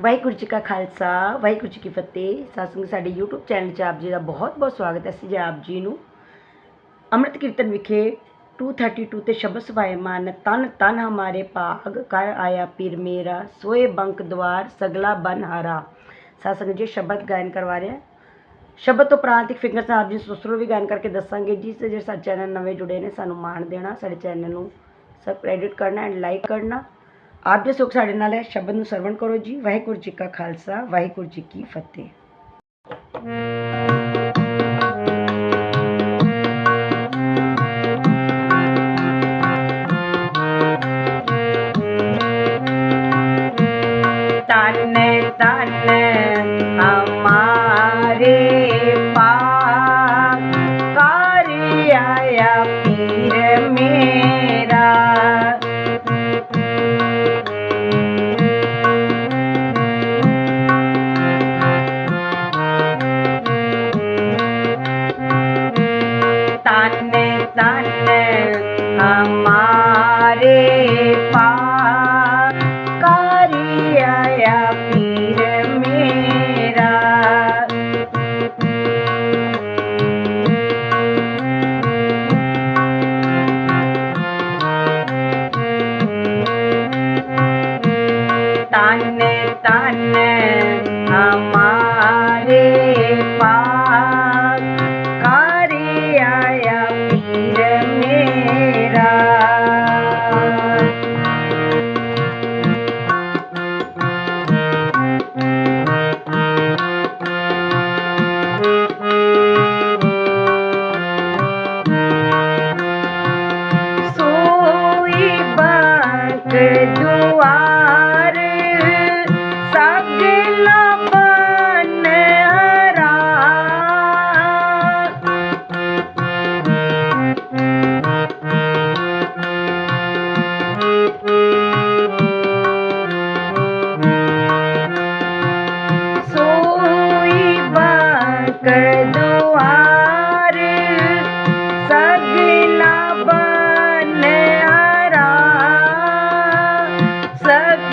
ਵਾਹਿਗੁਰੂ ਜੀ ਕਾ ਖਾਲਸਾ, ਵਾਹਿਗੁਰੂ ਜੀ ਕੀ ਫਤਿਹ। ਸਾਸੰਗ ਸਾਡੇ YouTube channel 'ਚ ਆਪ ਜੀ ਦਾ ਬਹੁਤ-ਬਹੁਤ ਸਵਾਗਤ ਹੈ। ਅਸੀਂ ਜੀ ਆਪ ਜੀ ਨੂੰ ਅੰਮ੍ਰਿਤ ਕੀਰਤਨ ਵਿਖੇ 232 ਤੇ ਸ਼ਬਦ ਸਵਾਏ, ਮਨ ਤਨ ਤਨ ਹਮਾਰੇ ਭਾਗ ਕਰ ਆਇਆ ਪੀਰ ਮੇਰਾ, ਸੋਏ ਬੰਕ ਦਵਾਰ, ਸਗਲਾ ਬਨ ਹਾਰਾ। ਸਾਸੰਗ ਜੀ, ਸ਼ਬਦ ਗਾਇਨ ਕਰਵਾ ਰਿਹਾ ਸ਼ਬਦ ਤੋਂ ਉਪਰੰਤ ਇੱਕ ਫਿੰਗਰ ਸਾਹਿਬ ਜੀ ਸੁਸਰੂ ਵੀ ਗਾਇਨ ਕਰਕੇ ਦੱਸਾਂਗੇ। ਜਿਸ ਜਿਹੜੇ ਸਾਡੇ ਚੈਨਲ ਨਵੇਂ ਜੁੜੇ ਨੇ, ਸਾਨੂੰ ਮਾਣ ਦੇਣਾ। ਸਾਡੇ ਚੈਨਲ ਨੂੰ ਸਬਸਕ੍ਰਾਈਬ ਕਰਨਾ ਐਂਡ ਲਾਈਕ ਕਰਨਾ। ਆਪ ਦੇ ਸੁਖ ਸਾਡੇ ਨਾਲ ਹੈ। ਸ਼ਬਦ ਨੂੰ ਸਰਵਣ ਕਰੋ ਜੀ। ਵਾਹਿਗੁਰੂ ਜੀ ਕਾ ਖਾਲਸਾ, ਵਾਹਿਗੁਰੂ ਜੀ ਕੀ ਫਤਿਹ।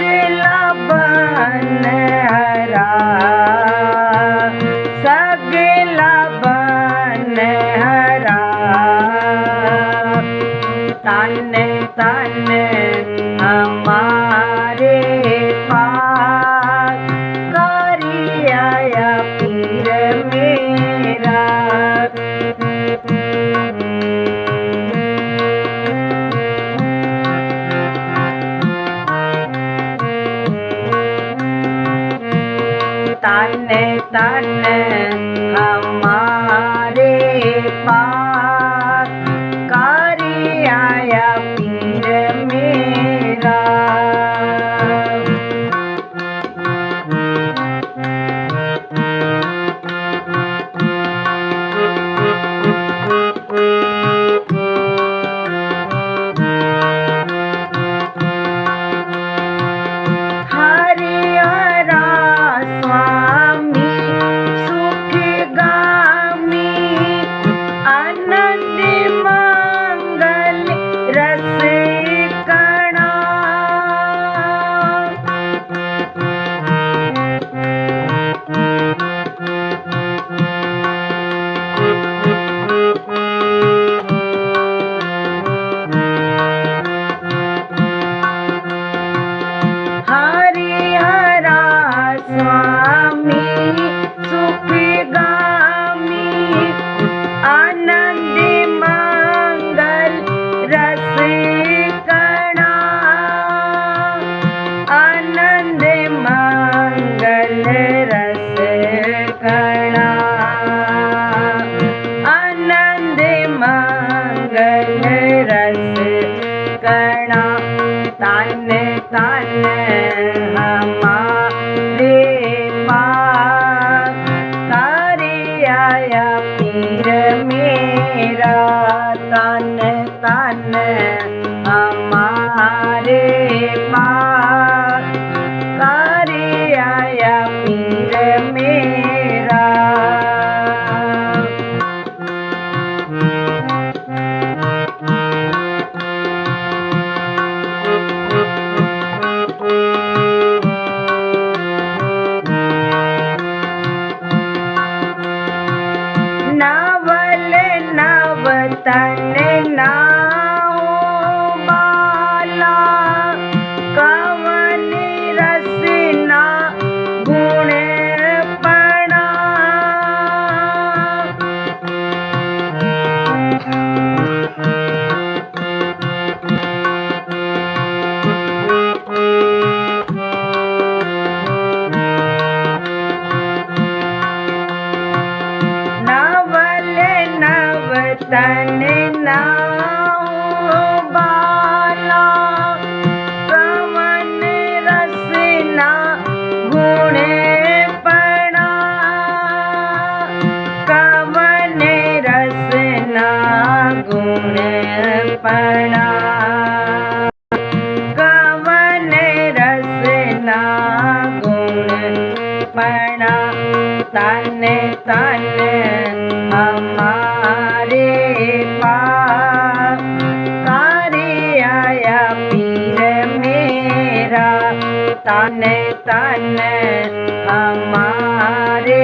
सगला बन हरा तन तन तन हमारे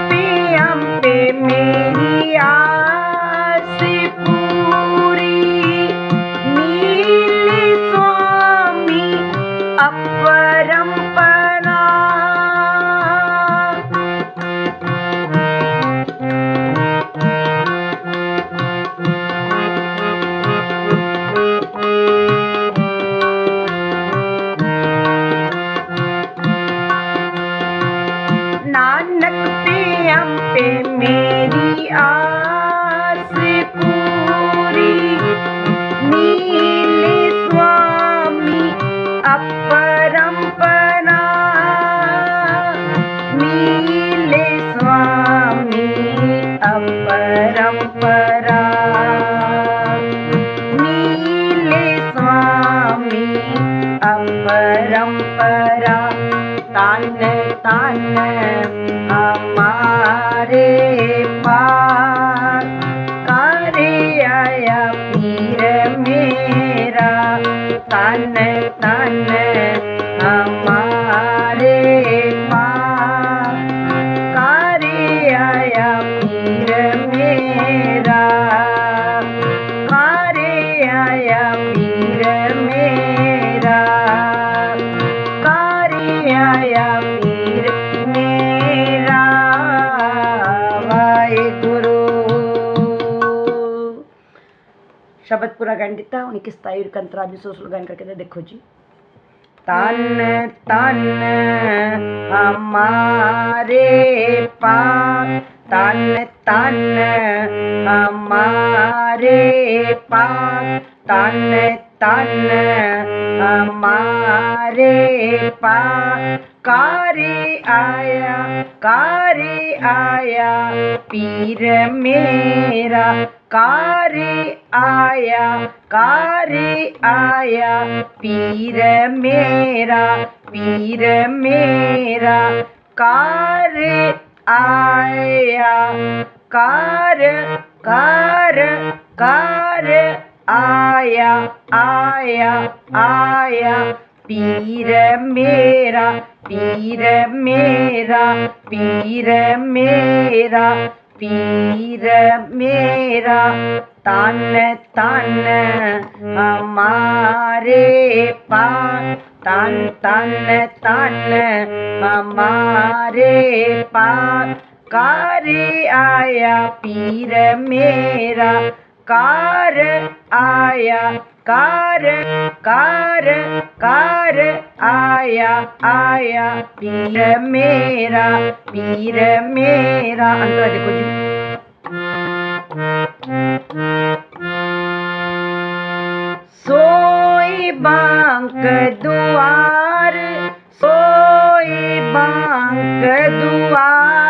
അപ്പരപ്പ புறகண்டித்தா உனக்கு ஸ்தாயி கந்தரா भी सौ स्लोगान करके दे देखो जी। तन तन हमारे पा तन तन हमारे पा तन तन हमारे पा कारी आया कारी आया पीर मेरा कारी आया कारी आया पीर मेरा पीर मेरा कार आया कार कार कार आया आया आया पीर मेरा पीर मेरा पीर मेरा पीर मेरा तन तन हमारे पान तन तन तन हमारे पान कार्य आया पीर मेरा कार आया, कार कार कार आया आया। पीर मेरा पीर मेरा। अंतरा देखो जी। सोई बांक दुआर, सोई बांक दुआर।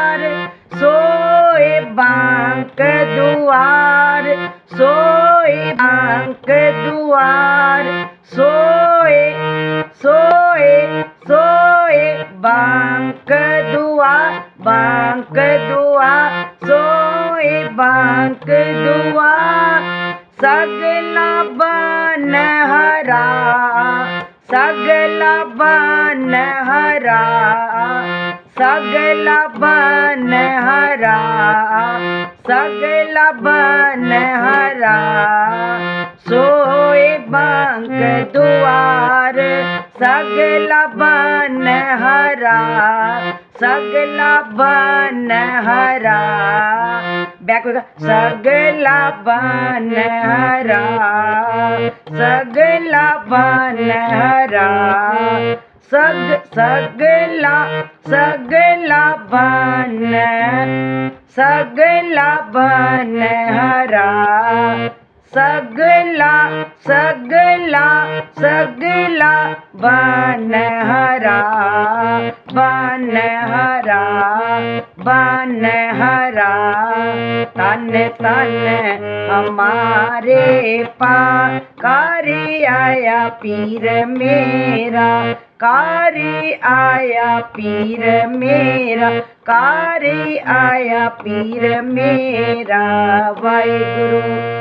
बांक दुआर सोई बांक दुआर, सोए सोए सोए, बांक दुआ बांक दुआ, सोए, बांक दुआ सगला बन हरा सगला बन हरा सगला बन हरा। सगला बन हरा, सोए बांक दुआर। सगला बन हरा सगला बन हरा। बैक होगा सगला बन हरा सगला बन हरा। सग सगला सगला बन सगला बन हरा सगला सगला सगला बन हरा बन हरा बन हरा। तन तन हमारे पा कार्य आया पीर मेरा, कार आया पीर मेरा, कार आया पीर मेरा। वाहिगुरु।